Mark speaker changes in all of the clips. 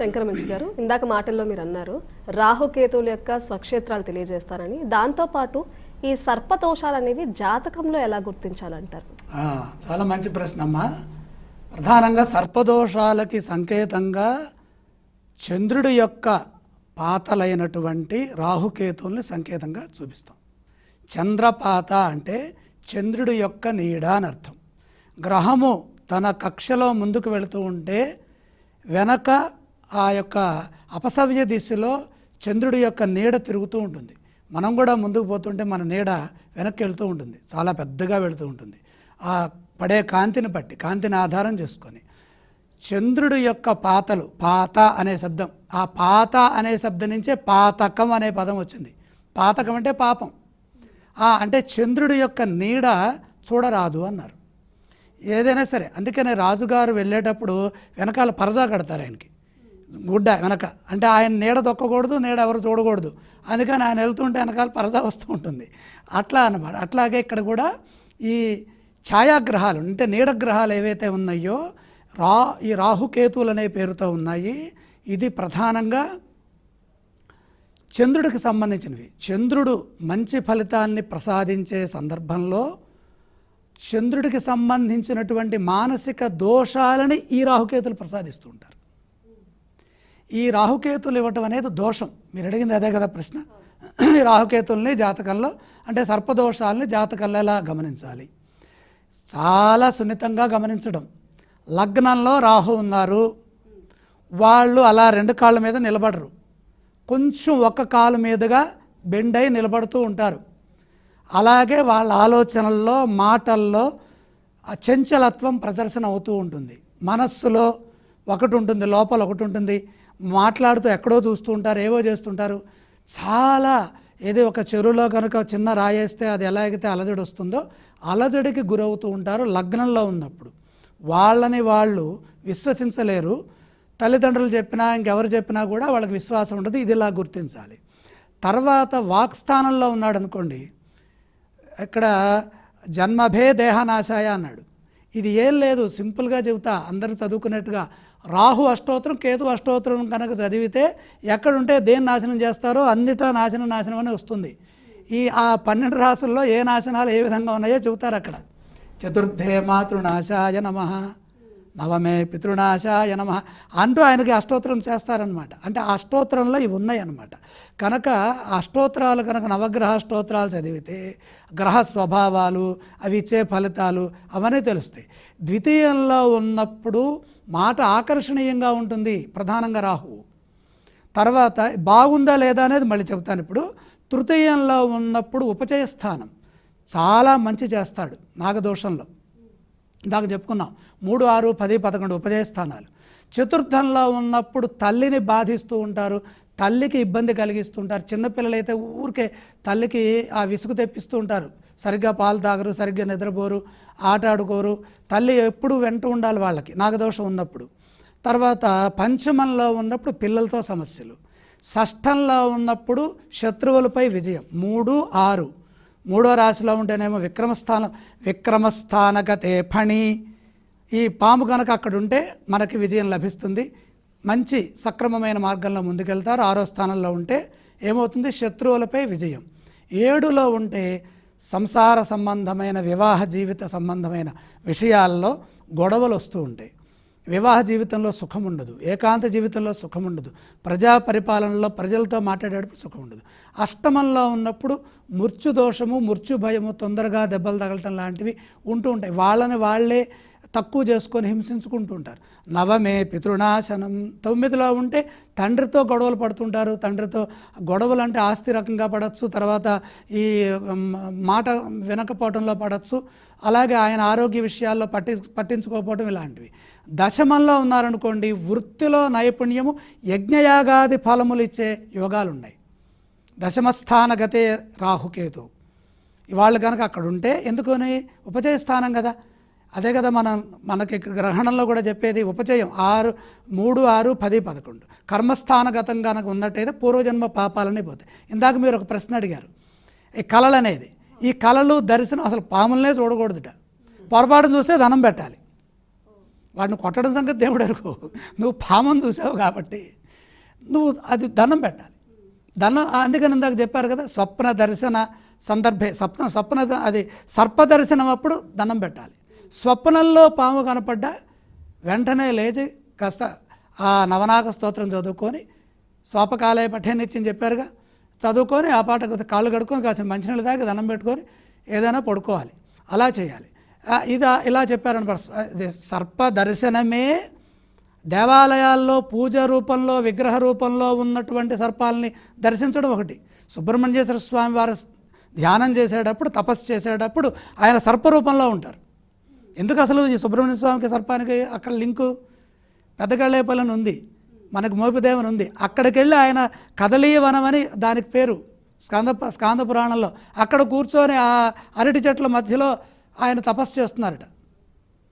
Speaker 1: శంకరమంచి గారు ఇందాక మాటల్లో మీరు అన్నారు రాహుకేతువుల యొక్క స్వక్షేత్రాలు తెలియజేస్తారని. దాంతోపాటు ఈ సర్పదోషాలు అనేవి జాతకంలో ఎలా గుర్తించాలంటారు?
Speaker 2: చాలా మంచి ప్రశ్న అమ్మా. ప్రధానంగా సర్పదోషాలకి సంకేతంగా చంద్రుడి యొక్క పాతలైనటువంటి రాహుకేతువుల్ని సంకేతంగా చూపిస్తాం. చంద్రపాత అంటే చంద్రుడి యొక్క నీడ అని అర్థం. గ్రహము తన కక్షలో ముందుకు వెళుతూ ఉంటే వెనక ఆ యొక్క అపసవ్య దిశలో చంద్రుడి యొక్క నీడ తిరుగుతూ ఉంటుంది. మనం కూడా ముందుకు పోతుంటే మన నీడ వెనక్కి వెళ్తూ ఉంటుంది. చాలా పెద్దగా వెళుతూ ఉంటుంది. ఆ పడే కాంతిని బట్టి కాంతిని ఆధారం చేసుకొని. చంద్రుడి యొక్క పాతలు పాత అనే శబ్దం ఆ పాత అనే శబ్దం నుంచే పాతకం అనే పదం వచ్చింది. పాతకం అంటే పాపం. ఆ అంటే చంద్రుడి యొక్క నీడ చూడరాదు అన్నారు. ఏదైనా సరే అందుకనే రాజుగారు వెళ్ళేటప్పుడు వెనకాల పరదా కడతారు ఆయనకి. గుడ్డ వెనక. అంటే ఆయన నీడ దొక్కకూడదు నీడ ఎవరు చూడకూడదు. అందుకని ఆయన వెళ్తుంటే వెనకాల పరదా వస్తూ ఉంటుంది. అట్లా అనమాట అట్లాగే ఇక్కడ కూడా ఈ ఛాయాగ్రహాలు అంటే నీడగ్రహాలు ఏవైతే ఉన్నాయో రా ఈ రాహుకేతువులు అనే పేరుతో ఉన్నాయి. ఇది ప్రధానంగా చంద్రుడికి సంబంధించినవి. చంద్రుడు మంచి ఫలితాన్ని ప్రసాదించే సందర్భంలో చంద్రుడికి సంబంధించినటువంటి మానసిక దోషాలని ఈ రాహుకేతులు ప్రసాదిస్తూ ఉంటారు. ఈ రాహుకేతులు ఇవ్వటం అనేది దోషం. మీరు అడిగింది అదే కదా ప్రశ్న. ఈ రాహుకేతుల్ని జాతకంలో అంటే సర్పదోషాలని జాతకంలో ఎలా గమనించాలి. చాలా సున్నితంగా గమనించడం. లగ్నంలో రాహు ఉన్నారు. వాళ్ళు అలా రెండు కాళ్ళ మీద నిలబడరు. కొంచెం ఒక కాలు మీదుగా బెండై నిలబడుతూ ఉంటారు. అలాగే వాళ్ళ ఆలోచనల్లో మాటల్లో చంచలత్వం ప్రదర్శన అవుతూ ఉంటుంది. మనస్సులో ఒకటి ఉంటుంది లోపల ఒకటి ఉంటుంది. మాట్లాడుతూ ఎక్కడో చూస్తూ ఉంటారు ఏవో చేస్తుంటారు. చాలా ఏదో ఒక చెరువులో కనుక చిన్న రాయేస్తే అది ఎలా ఎగితే అలజడి వస్తుందో అలజడికి గురవుతూ ఉంటారు లగ్నంలో ఉన్నప్పుడు. వాళ్ళని వాళ్ళు విశ్వసించలేరు. తల్లిదండ్రులు చెప్పినా ఇంకెవరు చెప్పినా కూడా వాళ్ళకి విశ్వాసం ఉండదు ఇది ఇలా గుర్తించాలి. తర్వాత వాక్స్థానంలో ఉన్నాడు అనుకోండి ఇక్కడ జన్మభే దేహనాశాయ అన్నాడు. ఇది ఏం లేదు సింపుల్గా చెబుతా. అందరూ చదువుకున్నట్టుగా. రాహు అష్టోత్తరం కేతు అష్టోత్తరం కనుక చదివితే ఎక్కడుంటే దేన్ని నాశనం చేస్తారో అన్నిటా నాశనం నాశనం అని వస్తుంది. ఈ ఆ పన్నెండు రాసుల్లో ఏ నాశనాలు ఏ విధంగా ఉన్నాయో చెబుతారు అక్కడ చతుర్థే మాతృనాశాయ నమ. నవమే పితృనాశాయ నమ అంటూ ఆయనకి అష్టోత్తరం చేస్తారనమాట అంటే ఆ అష్టోత్తరంలో ఇవి ఉన్నాయి కనుక అష్టోత్రాలు అష్టోత్తరాలు కనుక నవగ్రహ స్తోత్రాలు చదివితే గ్రహ స్వభావాలు అవి ఇచ్చే ఫలితాలు అవన్నీ తెలుస్తాయి. ద్వితీయంలో ఉన్నప్పుడు మాట ఆకర్షణీయంగా ఉంటుంది ప్రధానంగా రాహువు. తర్వాత బాగుందా లేదా అనేది మళ్ళీ చెప్తాను ఇప్పుడు. తృతీయంలో ఉన్నప్పుడు ఉపచయ స్థానం. చాలా మంచి చేస్తాడు నాగదోషంలో. ఇందాక చెప్పుకున్నాం. మూడు ఆరు పది పదకొండు ఉపజయ స్థానాలు చతుర్థంలో ఉన్నప్పుడు తల్లిని బాధిస్తూ ఉంటారు. తల్లికి ఇబ్బంది కలిగిస్తుంటారు చిన్నపిల్లలైతే ఊరికే తల్లికి ఆ విసుగు తెప్పిస్తూ ఉంటారు. సరిగ్గా పాలు తాగరు సరిగ్గా నిద్రపోరు ఆట ఆడుకోరు. తల్లి ఎప్పుడు వెంట ఉండాలి వాళ్ళకి నాగదోషం ఉన్నప్పుడు. తర్వాత పంచమంలో ఉన్నప్పుడు పిల్లలతో సమస్యలు. షష్ఠంలో ఉన్నప్పుడు శత్రువులపై విజయం. మూడు ఆరు. మూడో రాశిలో ఉంటేనేమో విక్రమస్థానం విక్రమస్థానగతే ఫణి. ఈ పాము కనుక అక్కడ ఉంటే మనకి విజయం లభిస్తుంది. మంచి సక్రమమైన మార్గంలో ముందుకెళ్తారు. ఆరో స్థానంలో ఉంటే ఏమవుతుంది? శత్రువులపై విజయం. ఏడులో ఉంటే సంసార సంబంధమైన వివాహ జీవిత సంబంధమైన విషయాల్లో గొడవలు వస్తూ ఉంటాయి. వివాహ జీవితంలో సుఖం ఉండదు ఏకాంత జీవితంలో సుఖం ఉండదు ప్రజా పరిపాలనలో ప్రజలతో మాట్లాడేటప్పుడు సుఖం ఉండదు. అష్టమంలో ఉన్నప్పుడు మృత్యు దోషము మృత్యు భయము తొందరగా దెబ్బలు తగలటం లాంటివి ఉంటూ ఉంటాయి. వాళ్ళని వాళ్ళే తక్కువ చేసుకొని హింసించుకుంటూ ఉంటారు. నవమే పితృనాశనం. తొమ్మిదిలో ఉంటే తండ్రితో గొడవలు పడుతుంటారు. తండ్రితో గొడవలు అంటే ఆస్తి రకంగా పడవచ్చు తర్వాత ఈ మాట వినకపోవడంలో పడవచ్చు అలాగే ఆయన ఆరోగ్య విషయాల్లో పట్టి పట్టించుకోకపోవడం ఇలాంటివి. దశమంలో ఉన్నారనుకోండి వృత్తిలో నైపుణ్యము యజ్ఞయాగాది ఫలములు ఇచ్చే యోగాలు ఉన్నాయి దశమస్థానగతే రాహుకేతు. వాళ్ళు కనుక అక్కడ ఉంటే ఎందుకని? ఉపచయ స్థానం కదా. అదే కదా మనం మనకి గ్రహణంలో కూడా చెప్పేది ఉపచయం ఆరు మూడు ఆరు పది పదకొండు. కర్మస్థానగతం కనుక ఉన్నట్టయితే పూర్వజన్మ పాపాలనే పోతాయి. ఇందాక మీరు ఒక ప్రశ్న అడిగారు. ఈ కళలు అనేది ఈ కళలు దర్శనం అసలు పాములనే చూడకూడదుట. పొరపాటు చూస్తే ధనం పెట్టాలి. వాడిని కొట్టడం సంగతి దేవుడు ఎరుకు నువ్వు పామును చూసావు కాబట్టి నువ్వు అది దండం పెట్టాలి. దండం అందుకని ఇందాక చెప్పారు కదా స్వప్న దర్శన సందర్భే స్వప్న స్వప్న అది సర్ప దర్శనం అప్పుడు దండం పెట్టాలి. స్వప్నంలో పాము కనపడ్డా వెంటనే లేచి కాస్త ఆ నవనాగ స్తోత్రం చదువుకొని స్వాపకాలయ పఠ్యనిత్యం చెప్పారుగా చదువుకొని ఆ పాట కాళ్ళు కడుక్కొని కాసిన మంచినీళ్ళు దాకా దండం పెట్టుకొని ఏదైనా పడుకోవాలి. అలా చేయాలి. ఇది ఇలా చెప్పారనమాట సర్ప దర్శనమే దేవాలయాల్లో పూజ రూపంలో విగ్రహ రూపంలో ఉన్నటువంటి సర్పాలని దర్శించడం ఒకటి. సుబ్రహ్మణ్యేశ్వర స్వామి వారు ధ్యానం చేసేటప్పుడు తపస్సు చేసేటప్పుడు ఆయన సర్ప రూపంలో ఉంటారు. ఎందుకు అసలు ఈ సుబ్రహ్మణ్య స్వామికి సర్పానికి అక్కడ లింకు? పెద్దగళ్ళేపల్లని ఉంది. మనకు మోపిదేవని ఉంది. అక్కడికి వెళ్ళి ఆయన కదలీవనం అని దానికి పేరు. స్కంద స్కాంద పురాణంలో. అక్కడ కూర్చొని ఆ అరటి చెట్ల మధ్యలో ఆయన తపస్సు చేస్తున్నారట.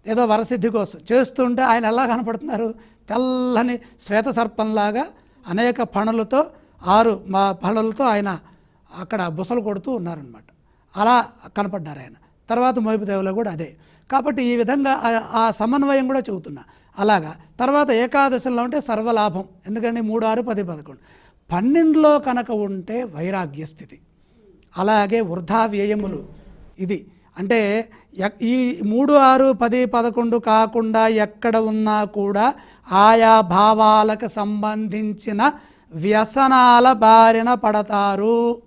Speaker 2: ఏదో వరసిద్ధి కోసం. చేస్తుంటే ఆయన ఎలా కనపడుతున్నారు? తెల్లని శ్వేత సర్పంలాగా అనేక పనులతో ఆరు మా పనులతో ఆయన అక్కడ బుసలు కొడుతూ ఉన్నారనమాట అలా కనపడ్డారు ఆయన. తర్వాత మోపిదేవులో కూడా అదే. కాబట్టి ఈ విధంగా ఆ- ఆ సమన్వయం కూడా చెబుతున్నా. అలాగా. తర్వాత ఏకాదశిలో ఉంటే సర్వలాభం. ఎందుకంటే మూడు ఆరు పది పదకొండు. పన్నెండులో కనుక ఉంటే వైరాగ్య స్థితి అలాగే వృధా వ్యయములు. ఇది అంటే ఎక్- ఈ మూడు ఆరు పది పదకొండు కాకుండా ఎక్కడ ఉన్నా కూడా ఆయా భావాలకు సంబంధించిన వ్యసనాల బారిన పడతారు.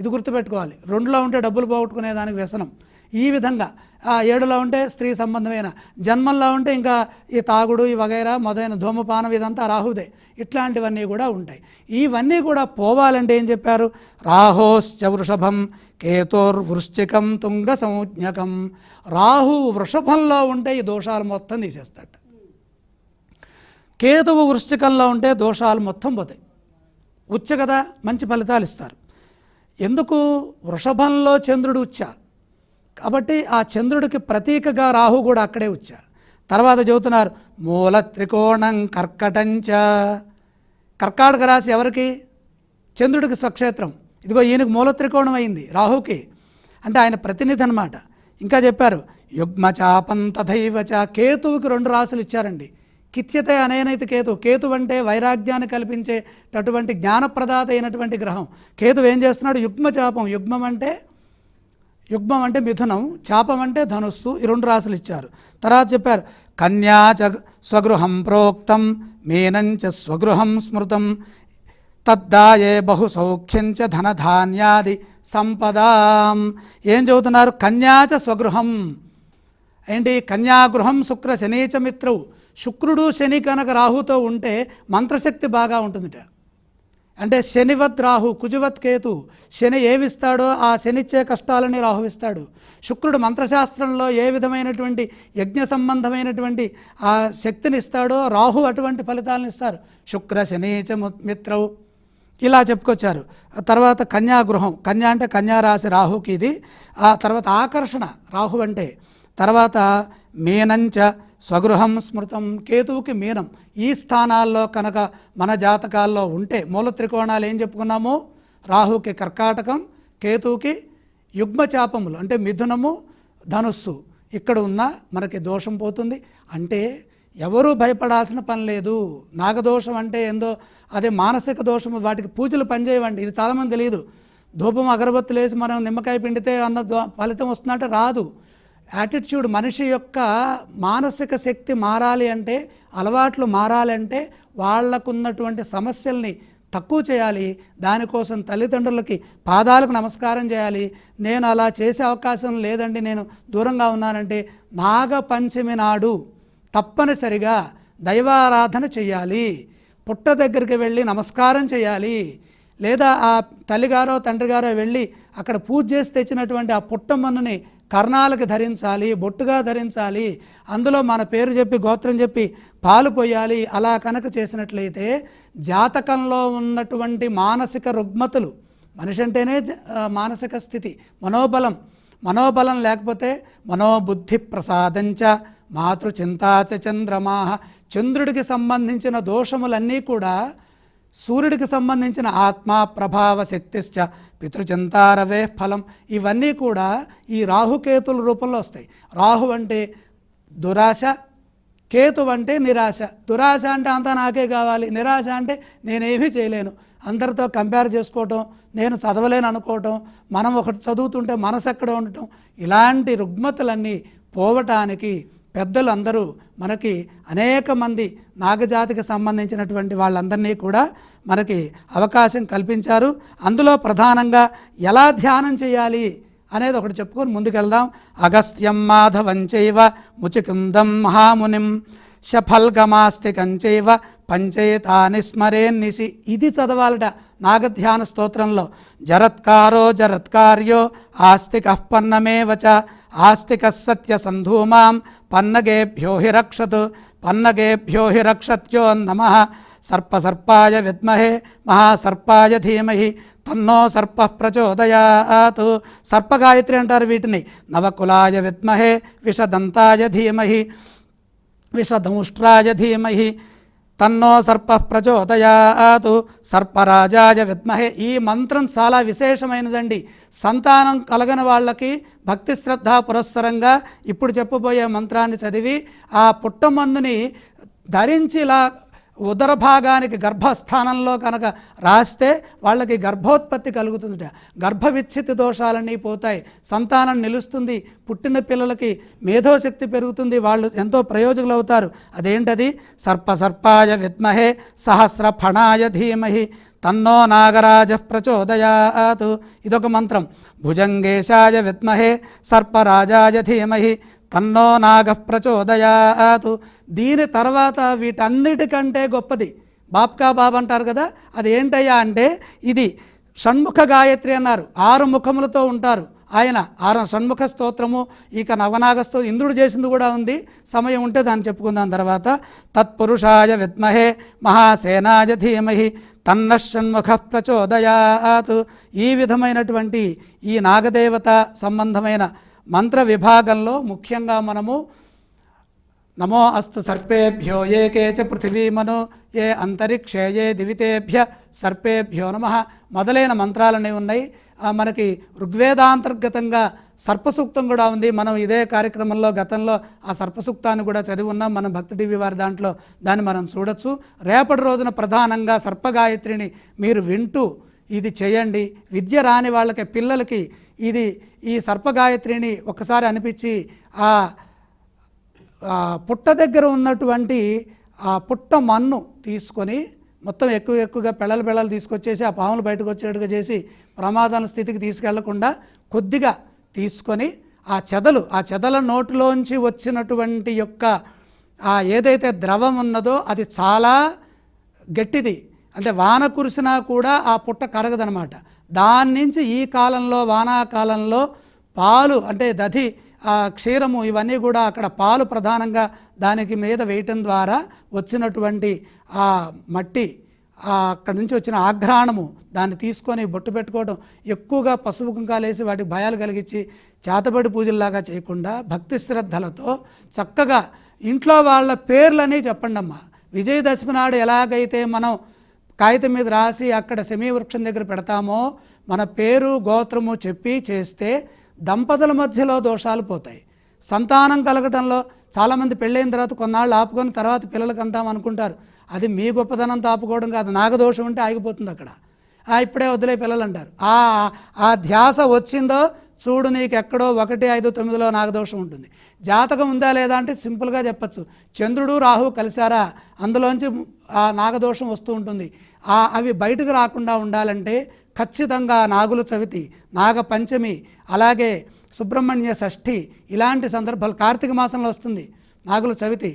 Speaker 2: ఇది గుర్తుపెట్టుకోవాలి. రెండులో ఉంటే డబ్బులు పోగొట్టుకునే దానికి వ్యసనం. ఈ విధంగా. ఆ ఏడులో ఉంటే స్త్రీ సంబంధమైన జన్మంలో ఉంటే ఇంకా ఈ తాగుడు ఈ వగైరా మొదలైన ధూమపానం ఇదంతా రాహుదే. ఇట్లాంటివన్నీ కూడా ఉంటాయి. ఇవన్నీ కూడా పోవాలంటే ఏం చెప్పారు? రాహోశ్చ వృషభం కేతోర్వృశ్చికం తుంగ సంజ్ఞకం. రాహు వృషభంలో ఉంటే ఈ దోషాలు మొత్తం తీసేస్తాడు. కేతువు వృశ్చికంలో ఉంటే దోషాలు మొత్తం పోతాయి. ఉచ్చ కదా మంచి ఫలితాలు ఇస్తారు. ఎందుకు? వృషభంలో చంద్రుడు ఉచ్చ. కాబట్టి ఆ చంద్రుడికి ప్రతీకగా రాహు కూడా అక్కడే ఉచ్చ తర్వాత చెబుతున్నారు మూల త్రికోణం కర్కటంచ కర్కాటక రాశి ఎవరికి? చంద్రుడికి స్వక్షేత్రం. ఇదిగో ఈయనకు మూల త్రికోణం అయింది రాహుకి. అంటే ఆయన ప్రతినిధి అనమాట ఇంకా చెప్పారు యుగ్మచాపం తథైవచ కేతువుకి రెండు రాశులు ఇచ్చారండి. కిత్యతే అనేనైతే కేతు కేతు అంటే వైరాగ్యాన్ని కల్పించేటటువంటి జ్ఞానప్రదాత అయినటువంటి గ్రహం. కేతు ఏం చేస్తున్నాడు? యుగ్మచాపం. యుగ్మం అంటే యుగ్మం అంటే మిథునం చాపం అంటే ధనుస్సు ఈ రెండు రాశులు ఇచ్చారు. తర్వాత చెప్పారు కన్యా చ స్వగృహం ప్రోక్తం మేనంచ స్వగృహం స్మృతం తద్దాయే బహు సౌఖ్యంచ ధనధాన్యాది సంపదాం. ఏం చెబుతున్నారు కన్యాచ స్వగృహం. ఏంటి? కన్యాగృహం శుక్ర శనీచ మిత్రవు. శుక్రుడు శని కనుక రాహుతో ఉంటే మంత్రశక్తి బాగా ఉంటుందిట. అంటే శనివత్ రాహు కుజువత్ కేతు శని ఏవిస్తాడో ఆ శనిచ్చే కష్టాలని రాహువిస్తాడు శుక్రుడు మంత్రశాస్త్రంలో ఏ విధమైనటువంటి యజ్ఞ సంబంధమైనటువంటి ఆ శక్తిని ఇస్తాడో రాహు అటువంటి ఫలితాలను ఇస్తారు. శుక్ర శనిచ మిత్రవు. ఇలా చెప్పుకొచ్చారు. తర్వాత కన్యాగృహం. కన్యా అంటే కన్యారాశి రాహుకి ఇది. ఆ తర్వాత ఆకర్షణ రాహు అంటే తర్వాత మీనంచ స్వగృహం స్మృతం కేతువుకి మీనం. ఈ స్థానాల్లో కనుక మన జాతకాల్లో ఉంటే మూల త్రికోణాలు ఏం చెప్పుకున్నాము? రాహుకి కర్కాటకం కేతువుకి యుగ్మచాపములు అంటే మిథునము ధనుస్సు. ఇక్కడ ఉన్న మనకి దోషం పోతుంది. అంటే ఎవరూ భయపడాల్సిన పని లేదు. నాగదోషం అంటే ఏందో అదే మానసిక దోషము వాటికి పూజలు పనిచేయవండి. ఇది చాలామంది తెలియదు. ధూపం అగరబత్తులు వేసి మనం నిమ్మకాయ పిండితే అన్న దో- ఫలితం వస్తుందంటే రాదు. యాటిట్యూడ్ మనిషి యొక్క మానసిక శక్తి మారాలి అంటే అలవాట్లు మారాలి అంటే వాళ్ళకున్నటువంటి సమస్యల్ని తక్కువ చేయాలి. దానికోసం తల్లిదండ్రులకి పాదాలకు నమస్కారం చేయాలి. నేను అలా చేసే అవకాశం లేదండి నేను దూరంగా ఉన్నానంటే నాగ పంచమి నాడు తప్పనిసరిగా దైవారాధన చేయాలి పుట్ట దగ్గరికి వెళ్ళి నమస్కారం చేయాలి లేదా ఆ తల్లిగారో తండ్రిగారో వెళ్ళి అక్కడ పూజ చేసి తెచ్చినటువంటి ఆ పుట్టమ్మని కర్ణాలకు ధరించాలి బొట్టుగా ధరించాలి అందులో మన పేరు చెప్పి గోత్రం చెప్పి పాలు పోయాలి అలా కనుక చేసినట్లయితే జాతకంలో ఉన్నటువంటి మానసిక రుగ్మతులు మనిషి అంటేనే మానసిక స్థితి మనోబలం మనోబలం లేకపోతే మనోబుద్ధి ప్రసాదంచ మాతృచింతాచ చంద్రమాహ చంద్రుడికి సంబంధించిన దోషములన్నీ కూడా సూర్యుడికి సంబంధించిన ఆత్మ ప్రభావ శక్తిశ్చ పితృచింతారవే ఫలం. ఇవన్నీ కూడా ఈ రాహుకేతుల రూపంలో వస్తాయి. రాహు అంటే దురాశ కేతు అంటే నిరాశ. దురాశ అంటే అంతా నాకే కావాలి నిరాశ అంటే నేనేమీ చేయలేను. అందరితో కంపేర్ చేసుకోవటం నేను చదవలేను అనుకోవటం మనం ఒకటి చదువుతుంటే మనసు ఎక్కడ ఉండటం ఇలాంటి రుగ్మతలన్నీ పోవటానికి పెద్దలు అందరూ మనకి అనేక మంది నాగజాతికి సంబంధించినటువంటి వాళ్ళందరినీ కూడా మనకి అవకాశం కల్పించారు. అందులో ప్రధానంగా ఎలా ధ్యానం చేయాలి అనేది ఒకటి చెప్పుకొని ముందుకెళ్దాం. అగస్త్యం మాధవం చైవ ముచికుందం మహామునిం శఫల్గమాస్తికం చైవ పంచైతాని స్మరేన్నిసి. ఇది చదవాలట నాగధ్యాన స్తోత్రంలో. జరత్కారో జరత్కార్యో ఆస్తిక పన్నమేవ ఆస్తిక సత్య సంధూమాం పన్నగేభ్యో హి రక్షత్ పన్నగేభ్యో హి రక్షత్యో నమ సర్పసర్పాయ విద్మహే మహాసర్పాయ ధీమహి తన్నో సర్ప ప్రచోదయాత్ సర్పగాయత్రి అంటారు వీటిని। నవకులాయ విద్మహే విషదంతాయ ధీమహి విషధముష్ట్రాయ ధీమహి తన్నో సర్ప ప్రచోదయాతు. సర్పరాజాయ విద్మహే. ఈ మంత్రం చాలా విశేషమైనదండి. సంతానం కలగని వాళ్ళకి భక్తి శ్రద్ధ పురస్సరంగా ఇప్పుడు చెప్పబోయే మంత్రాన్ని చదివి ఆ పుట్టమందుని ధరించి ఇలా ఉదర భాగానికి గర్భస్థానంలో కనుక రాస్తే వాళ్ళకి గర్భోత్పత్తి కలుగుతుందిట. గర్భ విచ్ఛితి దోషాలన్నీ పోతాయి. సంతానం నిలుస్తుంది. పుట్టిన పిల్లలకి మేధోశక్తి పెరుగుతుంది. వాళ్ళు ఎంతో ప్రయోజకులు అవుతారు. అదేంటది? సర్ప సర్పాయ విద్మహే సహస్ర ఫణాయ ధీమహి తన్నో నాగరాజ ప్రచోదయాత్. ఇదొక మంత్రం. భుజంగేశాయ విద్మహే సర్పరాజాయ ధీమహి తన్నో నాగ ప్రచోదయాతు. దీని తర్వాత వీటన్నిటికంటే గొప్పది బాప్కా బాబ్ అంటారు కదా అది ఏంటయ్యా అంటే ఇది షణ్ముఖ గాయత్రి అన్నారు. ఆరు ముఖములతో ఉంటారు ఆయన. ఆరు షణ్ముఖ స్తోత్రము ఇక నవనాగ ఇంద్రుడు చేసింది కూడా ఉంది. సమయం ఉంటే దాన్ని చెప్పుకుందాం తర్వాత. తత్పురుషాయ విద్మహే మహాసేనాయ ధీమహి తన్న షణ్ముఖ ప్రచోదయాత్. ఈ విధమైనటువంటి ఈ నాగదేవత సంబంధమైన మంత్ర విభాగంలో ముఖ్యంగా మనము నమో అస్తు సర్పేభ్యో ఏ కేచ పృథివీమను ఏ అంతరిక్షే ఏ దివితేభ్య సర్పేభ్యో నమ. మొదలైన మంత్రాలన్నీ ఉన్నాయి. ఆ, మనకి ఋగ్వేదాంతర్గతంగా సర్పసూక్తం కూడా ఉంది. మనం ఇదే కార్యక్రమంలో గతంలో ఆ సర్పసూక్తాన్ని కూడా చదివి ఉన్నాం. మనం భక్తి టీవీ వారి దాంట్లో దాన్ని మనం చూడొచ్చు. రేపటి రోజున ప్రధానంగా సర్పగాయత్రిని మీరు వింటూ ఇది చేయండి. విద్య రాని వాళ్ళకి పిల్లలకి ఇది ఈ సర్పగాయత్రిని ఒకసారి అనిపించి ఆ పుట్ట దగ్గర ఉన్నటువంటి ఆ పుట్ట మన్ను తీసుకొని మొత్తం ఎక్కువ ఎక్కువగా పెళ్ళలు పెళ్ళలు తీసుకొచ్చేసి ఆ పాములు బయటకు వచ్చేట్టుగా చేసి ప్రమాదాల స్థితికి తీసుకెళ్ళకుండా కొద్దిగా తీసుకొని ఆ చెదలు ఆ చెదల నోటిలోంచి వచ్చినటువంటి యొక్క ఆ ఏదైతే ద్రవం ఉన్నదో అది చాలా గట్టిది. అంటే వాన కురిసినా కూడా ఆ పుట్ట కరగదనమాట దాని నుంచి ఈ కాలంలో వానాకాలంలో పాలు అంటే దధి ఆ క్షీరము ఇవన్నీ కూడా అక్కడ పాలు ప్రధానంగా దానికి మీద వేయటం ద్వారా వచ్చినటువంటి ఆ మట్టి అక్కడి నుంచి వచ్చిన ఆఘ్రాణము దాన్ని తీసుకొని బొట్టు పెట్టుకోవడం ఎక్కువగా పసుపు కుంకాలేసి వాటికి భయాలు కలిగించి చేతబడి పూజల్లాగా చేయకుండా భక్తి శ్రద్ధలతో చక్కగా ఇంట్లో వాళ్ళ పేర్లని చెప్పండమ్మా. విజయదశమి నాడు ఎలాగైతే మనం కాగితం మీద రాసి అక్కడ సెమీ వృక్షం దగ్గర పెడతామో మన పేరు గోత్రము చెప్పి చేస్తే దంపతుల మధ్యలో దోషాలు పోతాయి. సంతానం కలగటంలో చాలామంది పెళ్ళైన తర్వాత కొన్నాళ్ళు ఆపుకొని తర్వాత పిల్లలకి అంటాం అనుకుంటారు. అది మీ గొప్పతనంతో ఆపుకోవడం కాదు నాగదోషం ఉంటే ఆగిపోతుంది అక్కడ. "ఆ, ఇప్పుడే వదిలే పిల్లలు అంటారు. ఆ ఆ ధ్యాస వచ్చిందో చూడు నీకు ఎక్కడో ఒకటి ఐదు తొమ్మిదిలో నాగదోషం ఉంటుంది. జాతకం ఉందా లేదా అంటే సింపుల్గా చెప్పచ్చు. చంద్రుడు రాహు కలిశారా? అందులోంచి ఆ నాగదోషం వస్తూ ఉంటుంది. ఆ అవి బయటకు రాకుండా ఉండాలంటే ఖచ్చితంగా నాగుల చవితి నాగ పంచమి అలాగే సుబ్రహ్మణ్య షష్ఠి ఇలాంటి సందర్భాలు కార్తీక మాసంలో వస్తుంది. నాగుల చవితి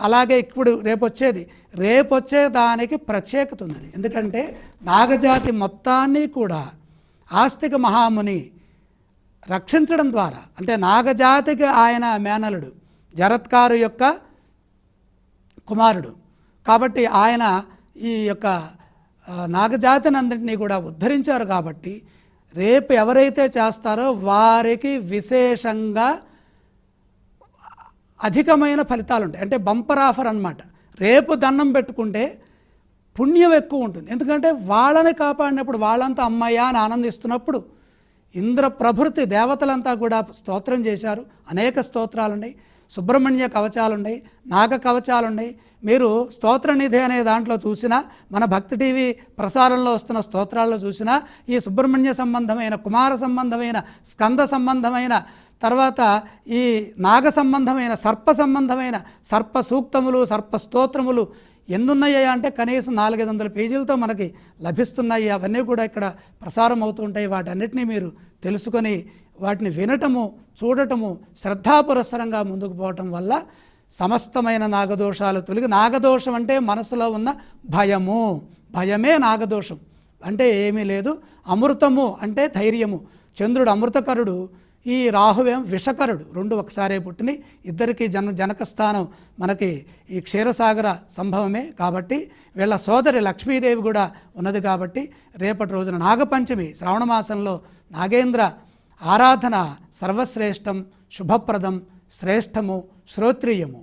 Speaker 2: అలాగే ఇప్పుడు రేపు వచ్చేది. రేపు వచ్చే దానికి ప్రత్యేకత ఉన్నది ఎందుకంటే నాగజాతి మొత్తాన్ని కూడా ఆస్తిక మహాముని రక్షించడం ద్వారా. అంటే నాగజాతికి ఆయన మేనలుడు జరత్కారు యొక్క కుమారుడు. కాబట్టి ఆయన ఈ యొక్క ఆ, నాగజాతిని అందరినీ కూడా ఉద్ధరించారు కాబట్టి రేపు ఎవరైతే చేస్తారో వారికి విశేషంగా అధికమైన ఫలితాలు ఉంటాయి. అంటే బంపర్ ఆఫర్ అన్నమాట. రేపు దండం పెట్టుకుంటే పుణ్యం ఎక్కువ ఉంటుంది. ఎందుకంటే వాళ్ళని కాపాడినప్పుడు వాళ్ళంతా అమ్మయ్య అని ఆనందిస్తున్నప్పుడు ఇంద్ర ప్రభృతి దేవతలంతా కూడా స్తోత్రం చేశారు. అనేక స్తోత్రాలున్నాయి. సుబ్రహ్మణ్య కవచాలున్నాయి. నాగ కవచాలున్నాయి. మీరు స్తోత్రనిధి అనే దాంట్లో చూసినా మన భక్తి టీవీ ప్రసారంలో వస్తున్న స్తోత్రాల్లో చూసినా ఈ సుబ్రహ్మణ్య సంబంధమైన కుమార సంబంధమైన స్కంద సంబంధమైన తర్వాత ఈ నాగ సంబంధమైన సర్ప సంబంధమైన సర్ప సూక్తములు సర్ప స్తోత్రములు ఎందున్నాయా అంటే కనీసం నాలుగైదు వందల పేజీలతో మనకి లభిస్తున్నాయి. అవన్నీ కూడా ఇక్కడ ప్రసారం అవుతుంటాయి వాటన్నిటినీ మీరు తెలుసుకొని వాటిని వినటము చూడటము శ్రద్ధాపురస్సరంగా ముందుకు పోవటం వల్ల సమస్తమైన నాగదోషాలు తొలగి నాగదోషం అంటే మనసులో ఉన్న భయము. భయమే నాగదోషం. అంటే ఏమీ లేదు. అమృతము అంటే ధైర్యము. చంద్రుడు అమృతకరుడు ఈ రాహువేం విషకరుడు. రెండు ఒకసారే పుట్టిని ఇద్దరికి జన జనక స్థానం మనకి ఈ క్షీరసాగర సంభవమే కాబట్టి వీళ్ళ సోదరి లక్ష్మీదేవి కూడా ఉన్నది కాబట్టి రేపటి రోజున నాగపంచమి శ్రావణ మాసంలో నాగేంద్ర ఆరాధన సర్వశ్రేష్టం శుభప్రదం శ్రేష్టము శ్రోత్రియము.